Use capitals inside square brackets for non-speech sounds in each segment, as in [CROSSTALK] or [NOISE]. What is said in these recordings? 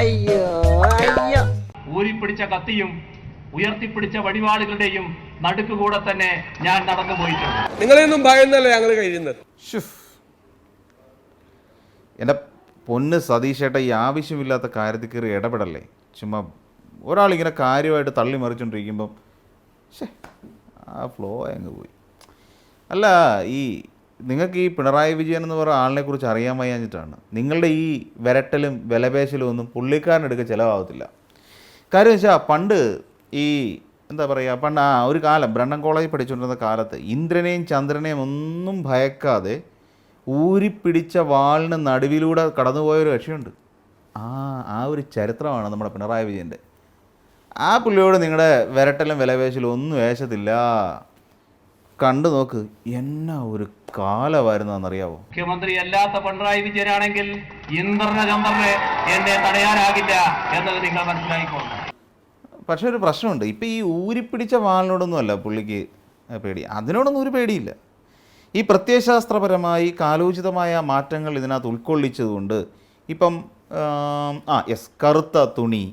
അയ്യോ അയ്യോ. ഊരിപ്പിടിച്ച കത്തിയും ഉയർത്തിപ്പിടിച്ച വടിവാളുകളുടെയും നടുക്കുകൂടെ തന്നെ ഞാൻ നടന്നു പോയിട്ടുണ്ട്. നിങ്ങളെയൊന്നും ഭയന്നല്ല ഞങ്ങൾ കഴിയുന്നത്. എന്റെ എന്റെ പൊന്ന് സതീഷേട്ട ഈ ആവശ്യമില്ലാത്ത കാര്യത്തിൽ കയറി ഇടപെടല്ലേ? ചുമ്മാ ഒരാളിങ്ങനെ കാര്യമായിട്ട് തള്ളി മറിച്ചുകൊണ്ടിരിക്കുമ്പം ആ ഫ്ലോ അങ്ങ് പോയി. അല്ല ഈ നിങ്ങൾക്ക് ഈ പിണറായി വിജയൻ എന്ന് പറയുന്ന ആളിനെ കുറിച്ച് അറിയാൻ വയ്യാഞ്ഞിട്ടാണ്. നിങ്ങളുടെ ഈ വിരട്ടലും വിലപേശലും ഒന്നും പുള്ളിക്കാരനെടുക്കുക ചിലവാകത്തില്ല കാര്യം വെച്ചാൽ പണ്ട് ഈ എന്താ പറയുക പണ്ട് ആ ഒരു കാലം ബ്രണ്ടൻ കോളേജിൽ പഠിച്ചുകൊണ്ടിരുന്ന കാലത്ത് ഇന്ദ്രനെയും ചന്ദ്രനെയും ഒന്നും ഭയക്കാതെ ഊരിപ്പിടിച്ച വാളിന് നടുവിലൂടെ കടന്നുപോയൊരു കക്ഷിയുണ്ട് ആ ആ ഒരു ചരിത്രമാണ് നമ്മുടെ പിണറായി വിജയന്റെ. ആ പുള്ളിയോട് നിങ്ങളുടെ വിരട്ടലും വിലപേശലും ഒന്നും വേശത്തില്ല കണ്ടു നോക്ക് എന്നാ ഒരു കാലമായിരുന്നു എന്നറിയാവോ മുഖ്യമന്ത്രി അല്ലാത്ത പിണറായി വിജയനാണെങ്കിൽ ഇന്ദ്രന ചന്ദ്രന് എന്നെ തടയാനാകില്ല എന്നത് നിങ്ങൾ മനസ്സിലായിക്കോളൂ പക്ഷേ ഒരു പ്രശ്നമുണ്ട്. ഇപ്പം ഈ ഊരിപ്പിടിച്ച വാളിനോടൊന്നുമല്ല പുള്ളിക്ക് പേടി. അതിനോടൊന്നും ഒരു പേടിയില്ല. ഈ പ്രത്യയശാസ്ത്രപരമായി കാലോചിതമായ മാറ്റങ്ങൾ ഇതിനകത്ത് ഉൾക്കൊള്ളിച്ചതുകൊണ്ട് ഇപ്പം ആ യെസ് കറുത്ത തുണി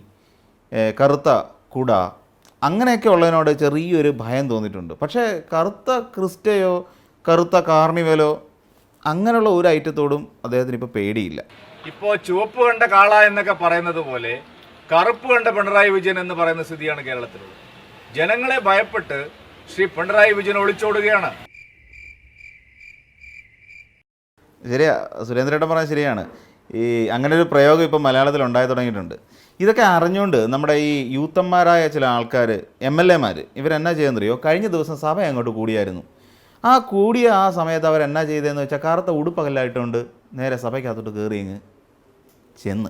കറുത്ത കുട അങ്ങനെയൊക്കെ ഉള്ളതിനോട് ചെറിയൊരു ഭയം തോന്നിയിട്ടുണ്ട്. പക്ഷേ കറുത്ത ക്രിസ്റ്റയോ കറുത്ത കാർണിവലോ അങ്ങനെയുള്ള ഒരു ഐറ്റത്തോടും അദ്ദേഹത്തിന് ഇപ്പോൾ പേടിയില്ല. ഇപ്പോൾ ചുവപ്പ് കണ്ട കാള എന്നൊക്കെ പറയുന്നത് പോലെ കറുപ്പ് കണ്ട പിണറായി വിജയൻ എന്ന് പറയുന്ന സ്ഥിതിയാണ് കേരളത്തിലുള്ളത്. ജനങ്ങളെ ഭയപ്പെട്ട് ശ്രീ പിണറായി വിജയൻ ഒളിച്ചോടുകയാണ്. ശരിയാ സുരേന്ദ്രേട്ടൻ പറഞ്ഞത് ശരിയാണ്. ഈ അങ്ങനെ ഒരു പ്രയോഗം ഇപ്പോൾ മലയാളത്തിൽ ഉണ്ടായി തുടങ്ങിയിട്ടുണ്ട്. ഇതൊക്കെ അറിഞ്ഞുകൊണ്ട് നമ്മുടെ ഈ യൂത്തന്മാരായ ചില ആൾക്കാർ എം എൽ എമാർ ഇവരെന്നാ ചെയ്യുന്നറിയോ കഴിഞ്ഞ ദിവസം സഭ അങ്ങോട്ട് കൂടിയായിരുന്നു. ആ കൂടിയ ആ സമയത്ത് അവരെന്നാ ചെയ്തതെന്ന് വെച്ചാൽ കറുത്ത ഉടുപ്പകലായിട്ടുണ്ട് നേരെ സഭയ്ക്കകത്തോട്ട് കയറിയങ്ങ് ചെന്ന്.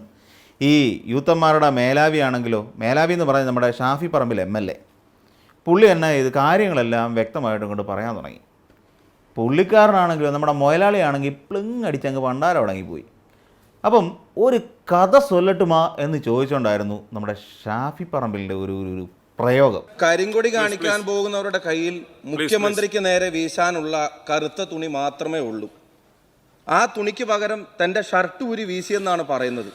ഈ യൂത്തന്മാരുടെ മേലാവി ആണെങ്കിലോ മേലാവി എന്ന് പറഞ്ഞാൽ നമ്മുടെ Shafi Parambil M L A പുള്ളി എന്നാ ചെയ്ത് കാര്യങ്ങളെല്ലാം വ്യക്തമായിട്ടും കൊണ്ട് പറയാൻ തുടങ്ങി. പുള്ളിക്കാരനാണെങ്കിലും നമ്മുടെ മുതലാളിയാണെങ്കിൽ പ്ലിങ് അടിച്ചങ്ങ് പണ്ടാരം അടങ്ങിപ്പോയി. അപ്പം ഒരു കഥ സൊല്ലട്ടുമാ എന്ന് ചോദിച്ചുകൊണ്ടായിരുന്നു നമ്മുടെ ഷാഫി പറമ്പിലിന്റെ ഒരു ഒരു- പ്രയോഗം. കരിങ്കൊടി കാണിക്കാൻ പോകുന്നവരുടെ കയ്യിൽ മുഖ്യമന്ത്രിക്ക് നേരെ വീശാനുള്ള കറുത്ത തുണി മാത്രമേ ഉള്ളൂ. ആ തുണിക്ക് പകരം തന്റെ ഷർട്ട് ഊരി വീശിയെന്നാണ് പറയുന്നത്.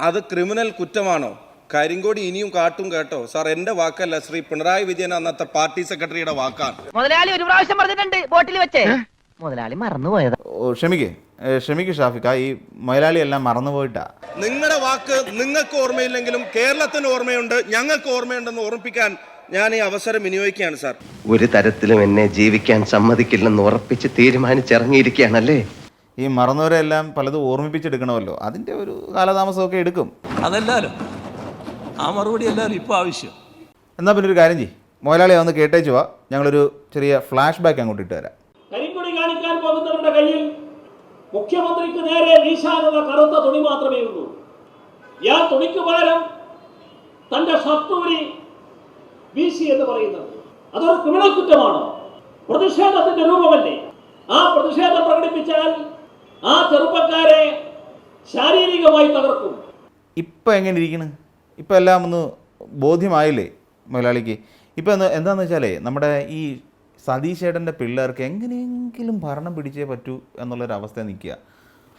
അത് ക്രിമിനൽ കുറ്റമാണോ? കരിങ്കോടി ഇനിയും കാട്ടും കേട്ടോ. സാർ എന്റെ വാക്കല്ല ശ്രീ പിണറായി വിജയൻ അന്നത്തെ പാർട്ടി സെക്രട്ടറിയുടെ വാക്കാണ്. മുതലാളി ഒരു പ്രാവശ്യം പറഞ്ഞിട്ടുണ്ട് ബോട്ടിൽ വെച്ചേ. മുതലാളി മറന്നുപോയത്. ഓ ക്ഷമിക്കേ. ഏ, ക്ഷമിക്ക് ഷാഫിക്ക ഈ മൊയലാളി എല്ലാം മറന്നുപോയിട്ടാ. നിങ്ങളുടെ വാക്ക് നിങ്ങൾക്ക് ഓർമ്മയില്ലെങ്കിലും കേരളത്തിന് ഓർമ്മയുണ്ട് ഞങ്ങൾക്ക് ഓർമ്മയുണ്ടെന്ന് ഓർമ്മിപ്പിക്കാൻ ഞാൻ ഈ അവസരം വിനിയോഗിക്കുകയാണ് സാർ. ഒരു തരത്തിലും എന്നെ ജീവിക്കാൻ സമ്മതിക്കില്ലെന്ന് ഉറപ്പിച്ച് തീരുമാനിച്ചിറങ്ങിയിരിക്കുകയാണല്ലേ? ഈ മറന്നവരെല്ലാം പലതും ഓർമ്മിപ്പിച്ചെടുക്കണമല്ലോ. അതിന്റെ ഒരു കാലതാമസമൊക്കെ എടുക്കും. അതല്ലാലോ ആ മറുപടി എല്ലാവരും ഇപ്പോൾ ആവശ്യം. എന്നാ പിന്നെ ഒരു കാര്യം ചെയ്യ്. മുതലാളി ഒന്ന് കേട്ടേച്ചു വാ. ഞങ്ങളൊരു ചെറിയ ഫ്ലാഷ് ബാക്ക് അങ്ങോട്ട് ഇട്ട് തരാം കരിങ്കൊടി കാണിക്കാൻ പോകുന്നവരുടെ കയ്യിൽ മുഖ്യമന്ത്രിക്ക് നേരെ വീശാനുള്ള കറുത്ത തുണി മാത്രമേ ഉള്ളൂ. ആ തുണിക്ക് പകരം തന്റെ ഷർട്ടൂരി വീശി എന്ന് പറയുന്നത് അതൊരു ക്രിമിനൽ കുറ്റമാണോ? പ്രതിഷേധത്തിന്റെ രൂപമല്ലേ? ആ പ്രതിഷേധം പ്രകടിപ്പിച്ചാൽ ആ ചെറുപ്പക്കാരെ ശാരീരികമായി തകർക്കും. ഇപ്പം എങ്ങനെ ഇരിക്കുന്നു ഇപ്പം എല്ലാം ഒന്ന് ബോധ്യമായില്ലേ മുതലാളിക്ക് ഇപ്പം എന്താ എന്താണെന്ന് വെച്ചാലേ നമ്മുടെ ഈ സതീശേട്ടന്റെ പിള്ളേർക്ക് എങ്ങനെയെങ്കിലും ഭരണം പിടിച്ചേ പറ്റൂ എന്നുള്ളൊരവസ്ഥ നിൽക്കുക.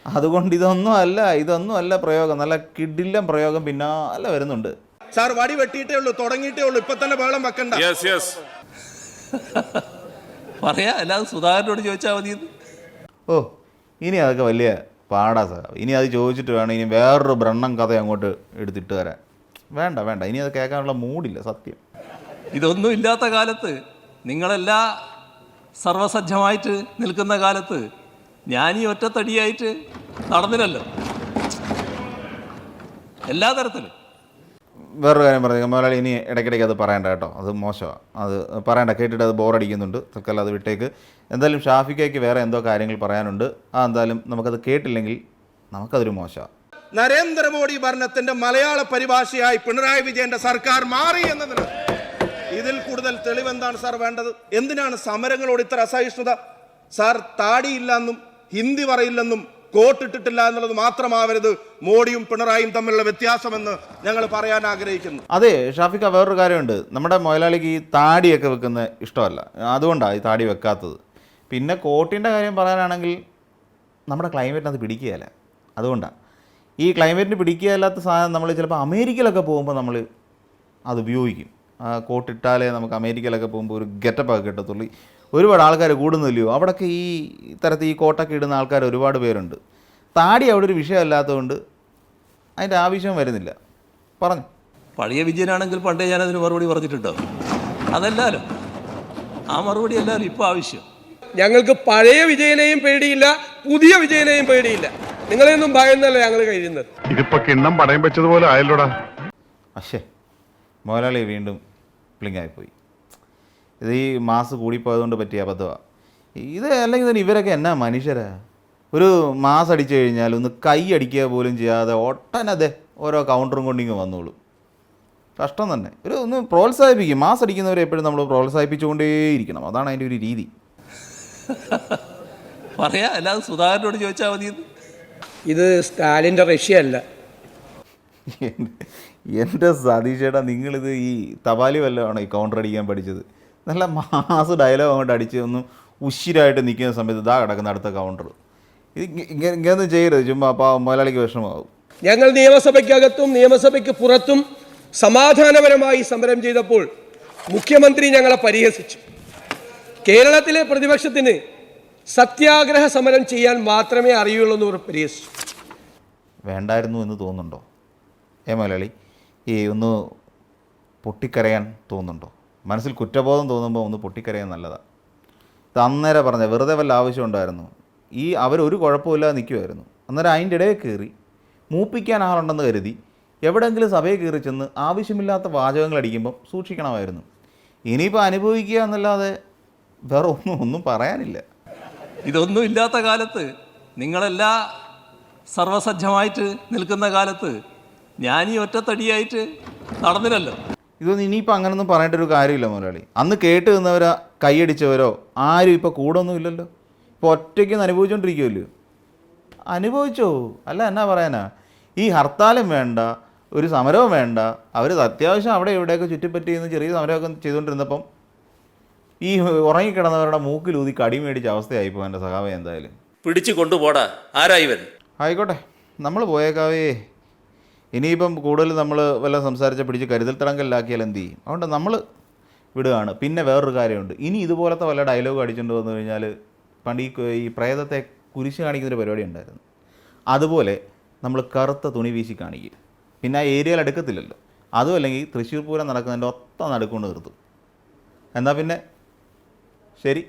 അതുകൊണ്ട് ഇതൊന്നും അല്ല ഇതൊന്നും അല്ല പ്രയോഗം. നല്ല കിഡില്ലം പ്രയോഗം പിന്നാലെ വരുന്നുണ്ട്. സാർ വടി വെട്ടിയിട്ടേ ഉള്ളൂ തുടങ്ങിയിട്ടേ ഉള്ളൂ. ഇപ്പൊ തന്നെ ബഹളം വെക്കണ്ട. [LAUGHS] പറയാ അല്ലാതെ സുധാകരനോട് ചോദിച്ചാൽ മതി. ഓ ഇനി അതൊക്കെ വലിയ പാടാ സാർ. ഇനി അത് ചോദിച്ചിട്ട് വേണം ഇനി വേറൊരു ബ്രണ്ണം കഥ അങ്ങോട്ട് എടുത്തിട്ട് വരാൻ. വേണ്ട വേണ്ട. ഇനി അത് കേൾക്കാനുള്ള മൂഡില്ല സത്യം. ഇതൊന്നും ഇല്ലാത്ത കാലത്ത് നിങ്ങളെല്ലാ സർവസജ്ജമായിട്ട് നിൽക്കുന്ന കാലത്ത് ഞാൻ ഈ ഒറ്റത്തടിയായിട്ട് നടന്നില്ലല്ലോ. എല്ലാ തരത്തിലും. വേറൊരു കാര്യം പറഞ്ഞു മുതലാളി ഇനി ഇടയ്ക്കിടയ്ക്ക് അത് പറയണ്ട കേട്ടോ. അത് മോശമാണ് അത് പറയണ്ട കേട്ടിട്ട് അത് ബോറടിക്കുന്നുണ്ട്. തൽക്കാലം അത് വിട്ടേക്ക്. എന്തായാലും ഷാഫിക്കയ്ക്ക് വേറെ എന്തോ കാര്യങ്ങൾ പറയാനുണ്ട്. ആ എന്തായാലും നമുക്കത് കേട്ടില്ലെങ്കിൽ നമുക്കതൊരു മോശമാണ് നരേന്ദ്രമോദി ഭരണത്തിന്റെ മലയാള പരിഭാഷയായി പിണറായി വിജയന്റെ സർക്കാർ മാറി എന്നതിന് ഇതിൽ കൂടുതൽ തെളിവെന്താണ് സാർ വേണ്ടത്? എന്തിനാണ് സമരങ്ങളോട് ഇത്ര അസഹിഷ്ണുത? സാർ താടിയില്ലെന്നും ഹിന്ദി പറയില്ലെന്നും കോട്ടിട്ടിട്ടില്ല എന്നുള്ളത് മാത്രമാവരുത്. മോഡിയും പിണറായിയും തമ്മിലുള്ള വ്യത്യാസമെന്ന് ഞങ്ങൾ പറയാൻ ആഗ്രഹിക്കുന്നു. അതെ ഷാഫിക്ക വേറൊരു കാര്യമുണ്ട്. നമ്മുടെ മുതലാളിക്ക് ഈ താടിയൊക്കെ വെക്കുന്ന ഇഷ്ടമല്ല. അതുകൊണ്ടാണ് ഈ താടി വെക്കാത്തത്. പിന്നെ കോട്ടിന്റെ കാര്യം പറയാനാണെങ്കിൽ നമ്മുടെ ക്ലൈമറ്റിന് അത് പിടിക്കുകയല്ല. അതുകൊണ്ടാണ് ഈ ക്ലൈമറ്റിന് പിടിക്കുകയല്ലാത്ത സാധനം നമ്മൾ ചിലപ്പോൾ അമേരിക്കയിലൊക്കെ പോകുമ്പോൾ നമ്മൾ അത് ഉപയോഗിക്കും. കോട്ടിട്ടാലേ നമുക്ക് അമേരിക്കയിലൊക്കെ പോകുമ്പോൾ ഒരു ഗെറ്റപ്പൊക്കെ കിട്ടത്തുള്ളൂ. ഒരുപാട് ആൾക്കാർ കൂടുന്നില്ലയോ? അവിടെയൊക്കെ ഈ ഇത്തരത്തിൽ ഈ കോട്ടൊക്കെ ഇടുന്ന ആൾക്കാർ ഒരുപാട് പേരുണ്ട്. താടി അവിടെ ഒരു വിഷയമല്ലാത്തതുകൊണ്ട് അതിന്റെ ആവശ്യം വരുന്നില്ല. പറഞ്ഞു. പഴയ വിജയനാണെങ്കിൽ പണ്ടേ ഞാനതിന് മറുപടി പറഞ്ഞിട്ടുണ്ടോ? അതല്ലാലോ. ആ മറുപടി അല്ലാലോ ഇപ്പോൾ ആവശ്യം. ഞങ്ങൾക്ക് പഴയ വിജയനെയും പേടിയില്ല പുതിയ വിജയനെയും പേടിയില്ല. നിങ്ങളെയൊന്നും ഭയന്നല്ല ഞങ്ങൾ കഴിയുന്നത്. ഇതിപ്പോ കിണ്ണം പടയം വെച്ചതുപോലെ ആയല്ലോടാ. പക്ഷേ മുതലാളി വീണ്ടും പ്ലിങ്ങായിപ്പോയി ഇത് ഈ മാസ് കൂടിപ്പോയതുകൊണ്ട് പറ്റിയ അബദ്ധമാണ് ഇത് അല്ലെങ്കിൽ തന്നെ ഇവരൊക്കെ എന്നാ മനുഷ്യരാ? ഒരു മാസ് അടിച്ചു കഴിഞ്ഞാൽ ഒന്ന് കൈ അടിക്കുക പോലും ചെയ്യാതെ ഒട്ടനതെ ഓരോ കൗണ്ടറും കൊണ്ടിങ്ങ് വന്നോളൂ. കഷ്ടം തന്നെ. ഒരു ഒന്ന് പ്രോത്സാഹിപ്പിക്കും. മാസ് അടിക്കുന്നവരെ എപ്പോഴും നമ്മൾ പ്രോത്സാഹിപ്പിച്ചുകൊണ്ടേയിരിക്കണം. അതാണ് അതിന്റെ ഒരു രീതി. പറയാ അല്ലാതെ സുധാകരനോട് ചോദിച്ചാൽ മതി ഇത് സ്റ്റാലിന്റെ റഷ്യ അല്ല. എന്റെ- സതീഷേട്ടാ നിങ്ങളിത് ഈ തപാലി വല്ലതാണോ ഈ കൗണ്ടർ അടിക്കാൻ പഠിച്ചത്? നല്ല മാസ് ഡയലോഗ് അങ്ങോട്ട് അടിച്ച് ഒന്ന് ഉശിരായിട്ട് നിൽക്കുന്ന സമയത്ത് ഇതാ കിടക്കുന്ന അടുത്ത കൗണ്ടർ ഇത് ഇങ്ങ- ഇങ്ങനെ ഇങ്ങനെയൊന്നും ചെയ്യരുത് ചുമ്മാ അപ്പോൾ മുതലാളിക്ക് വിഷമമാകും ഞങ്ങൾ നിയമസഭയ്ക്കകത്തും നിയമസഭയ്ക്ക് പുറത്തും സമാധാനപരമായി സമരം ചെയ്തപ്പോൾ മുഖ്യമന്ത്രി ഞങ്ങളെ പരിഹസിച്ചു. കേരളത്തിലെ പ്രതിപക്ഷത്തിന് സത്യാഗ്രഹ സമരം ചെയ്യാൻ മാത്രമേ അറിയുള്ളൂ എന്ന് പരിഹസിച്ചു. വേണ്ടായിരുന്നു എന്ന് തോന്നുന്നുണ്ടോ? ഏ മുതലാളി ഈ ഒന്ന് പൊട്ടിക്കരയാൻ തോന്നുന്നുണ്ടോ? മനസ്സിൽ കുറ്റബോധം തോന്നുമ്പോൾ ഒന്ന് പൊട്ടിക്കരയാൻ നല്ലതാണ് ഇത് അന്നേരം പറഞ്ഞ വെറുതെ വല്ല ആവശ്യം ഉണ്ടായിരുന്നു. ഈ അവരൊരു കുഴപ്പമില്ലാതെ നിൽക്കുമായിരുന്നു അന്നേരം അതിന്റെ ഇടയിൽ കയറി മൂപ്പിക്കാൻ ആളുണ്ടെന്ന് കരുതി എവിടെയെങ്കിലും സഭയിൽ കയറി ചെന്ന് ആവശ്യമില്ലാത്ത വാചകങ്ങൾ അടിക്കുമ്പം സൂക്ഷിക്കണമായിരുന്നു. ഇനിയിപ്പോൾ അനുഭവിക്കുക എന്നല്ലാതെ വേറെ ഒന്നും ഒന്നും പറയാനില്ല. ഇതൊന്നും ഇല്ലാത്ത കാലത്ത് നിങ്ങളെല്ലാ സർവസജ്ജമായിട്ട് നിൽക്കുന്ന കാലത്ത് ഞാൻ ഈ ഒറ്റത്തടിയായിട്ട് നടന്നില്ലല്ലോ. ഇതൊന്നും ഇനിയിപ്പോൾ അങ്ങനൊന്നും പറയേണ്ട ഒരു കാര്യമില്ല മുതലാളി. അന്ന് കേട്ട് നിന്നവരോ കൈയടിച്ചവരോ ആരും ഇപ്പോൾ കൂടൊന്നും ഇല്ലല്ലോ ഇപ്പോൾ ഒറ്റയ്ക്ക് അനുഭവിച്ചുകൊണ്ടിരിക്കുമല്ലോ അനുഭവിച്ചോ? അല്ല എന്നാ പറയാനാ? ഈ ഹർത്താലും വേണ്ട ഒരു സമരവും വേണ്ട. അവർ അത്യാവശ്യം അവിടെ ഇവിടെയൊക്കെ ചുറ്റിപ്പറ്റി നിന്ന് ചെറിയ സമരമൊക്കെ ചെയ്തുകൊണ്ടിരുന്നപ്പം ഈ ഉറങ്ങിക്കിടന്നവരുടെ മൂക്കിലൂതി കടി മേടിച്ച അവസ്ഥയായിപ്പോൾ എന്റെ സഹാവ എന്തായാലും. പിടിച്ചു കൊണ്ടുപോടാ. ആരായി വരും ആയിക്കോട്ടെ നമ്മൾ പോയേക്കാവേ. ഇനിയിപ്പം കൂടുതൽ നമ്മൾ വല്ല സംസാരിച്ച പിടിച്ച് കരുതൽ തടങ്കലിലാക്കിയാൽ എന്ത് ചെയ്യും? അതുകൊണ്ട് നമ്മൾ വിടുകയാണ്. പിന്നെ വേറൊരു കാര്യമുണ്ട്. ഇനി ഇതുപോലത്തെ വല്ല ഡയലോഗ് അടിച്ചുകൊണ്ട് വന്നു കഴിഞ്ഞാൽ പണ്ട് ഈ ഈ പ്രേതത്തെ കുരിശ് കാണിക്കുന്നൊരു പരിപാടി ഉണ്ടായിരുന്നു. അതുപോലെ നമ്മൾ കറുത്ത തുണി വീശി കാണിക്കും. പിന്നെ ആ ഏരിയയിൽ എടുക്കത്തില്ലല്ലോ അതും അല്ലെങ്കിൽ തൃശ്ശൂർ പൂരം നടക്കുന്നതിന്റെ ഒത്ത നടുക്കൊണ്ട് നിർത്തും. എന്നാൽ പിന്നെ? ശരി.